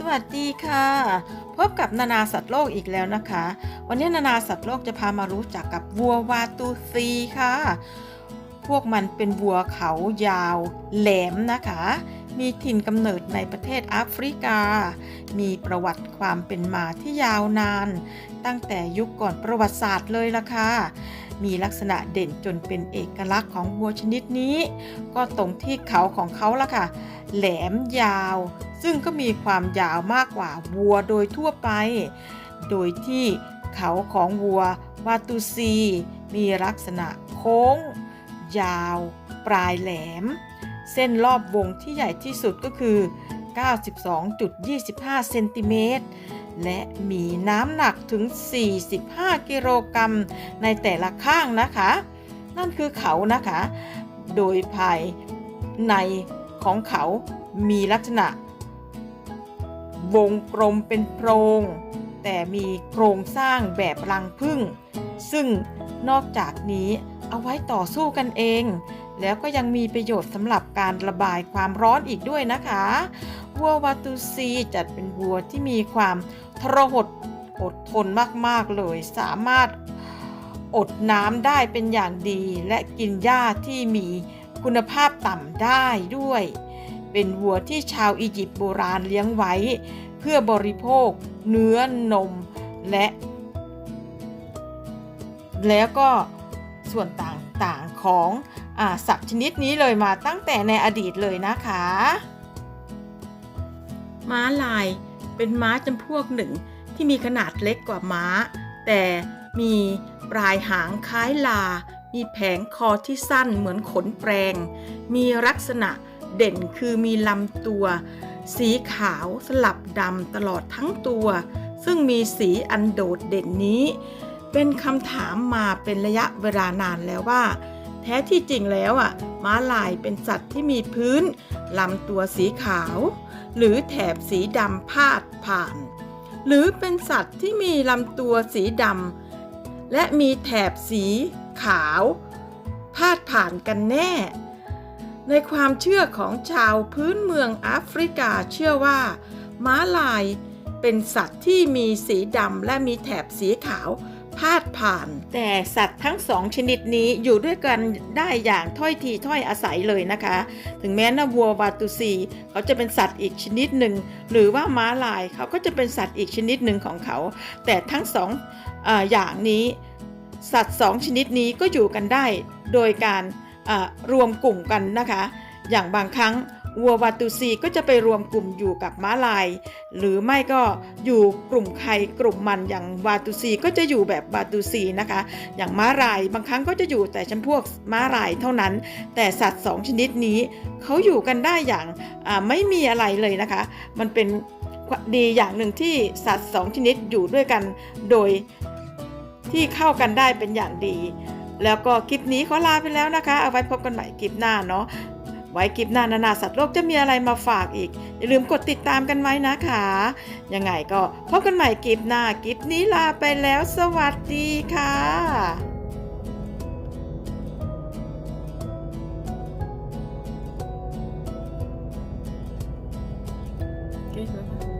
สวัสดีค่ะ พบกับนานาสัตว์โลกอีกแล้วนะคะ วันนี้นานาสัตว์โลกจะพามารู้จักกับวัววาตูซีค่ะ พวกมันเป็นวัวเขายาวแหลมนะคะ มีถิ่นกำเนิดในประเทศแอฟริกา มีประวัติความเป็นมาที่ยาวนาน ตั้งแต่ยุคก่อนประวัติศาสตร์เลยล่ะค่ะมีลักษณะเด่นจนเป็นเอกลักษณ์ของวัวชนิดนี้ ก็ตรงที่เขาของเขาล่ะค่ะ แหลมยาว ซึ่งก็มีความยาวมากกว่าวัวโดยทั่วไป โดยที่เขาของวัววาตูซี มีลักษณะโค้ง ยาว ปลายแหลม เส้นรอบวงที่ใหญ่ที่สุดก็คือ 92.25 เซนติเมตร และมีน้ำหนักถึง 45 กิโลกรัมในแต่ละข้างนะคะ นั่นคือเขานะคะ โดยภายในของเขามีลักษณะ วงกลมเป็นโพรง แต่มีโครงสร้างแบบรังผึ้งซึ่งนอกจากนี้เอาไว้ต่อสู้กันเอง แล้วก็ยังมีประโยชน์สำหรับการระบายความร้อนอีกด้วยนะคะวัววาตูซีจัดเป็นวัวที่มีความทรหดอดทนมากๆเลย สามารถอดน้ำได้เป็นอย่างดี และกินหญ้าที่มีคุณภาพต่ำได้ด้วย เป็นวัวที่ชาวอียิปต์โบราณเลี้ยงไว้ เพื่อบริโภค เนื้อนมและ แล้วก็ส่วนต่างๆของอสัตว์ชนิดนี้เลยมาตั้งแต่ในอดีตเลยนะคะ ม้าลายเป็นม้าจำพวกหนึ่งที่มีขนาดเล็กกว่าม้า แต่มีปลายหางคล้ายลา มีแผงคอที่สั้นเหมือนขนแปรง มีลักษณะ เด่นคือมีลำตัว สีขาวสลับดำตลอดทั้งตัว ซึ่งมีสีอันโดดเด่นนี้ เป็นคำถามมาเป็นระยะเวลานานแล้วว่า แท้ที่จริงแล้วอะม้าลายเป็นสัตว์ที่มีพื้นลำตัวสีขาว หรือแถบสีดำพาดผ่าน หรือเป็นสัตว์ที่มีลำตัวสีดำและมีแถบสีขาว พาดผ่านกันแน่ ในความเชื่อของชาวพื้นเมืองแอฟริกาเชื่อว่า ม้าลายเป็นสัตว์ที่มีสีดำและมีแถบสีขาวพาดผ่าน แต่สัตว์ทั้งสองชนิดนี้อยู่ด้วยกันได้อย่างถ้อยทีถ้อยอาศัยเลยนะคะ ถึงแม้นะวัววาตูซีเขาจะเป็นสัตว์อีกชนิดหนึ่ง หรือว่าม้าลายเขาก็จะเป็นสัตว์อีกชนิดหนึ่งของเขา แต่ทั้งสองออย่างนี้ สัตว์สองชนิดนี้ก็อยู่กันได้โดยการ รวมกลุ่มกันนะคะ อย่างบางครั้งวัววาตูซีก็จะไปรวมกลุ่มอยู่กับม้าลาย หรือไม่ก็อยู่กลุ่มใครกลุ่มมันอย่างวาตูซีก็จะอยู่แบบวาตูซีนะคะ อย่างม้าลายบางครั้งก็จะอยู่แต่จำพวกม้าลายเท่านั้น แต่สัตว์สองชนิดนี้เขาอยู่กันได้อย่างไม่มีอะไรเลยนะคะ มันเป็นดีอย่างหนึ่งที่สัตว์สองชนิดอยู่ด้วยกันโดยที่เข้ากันได้เป็นอย่างดี แล้วก็คลิปนี้ขอลาไปแล้วนะคะ เอาไว้พบกันใหม่คลิปหน้าเนาะไว้คลิปหน้านานาสัตว์โลกจะมีอะไรมาฝากอีก อย่าลืมกดติดตามกันไว้นะคะ ยังไงก็พบกันใหม่คลิปหน้าคลิปนี้ลาไปแล้ว สวัสดีค่ะ给和。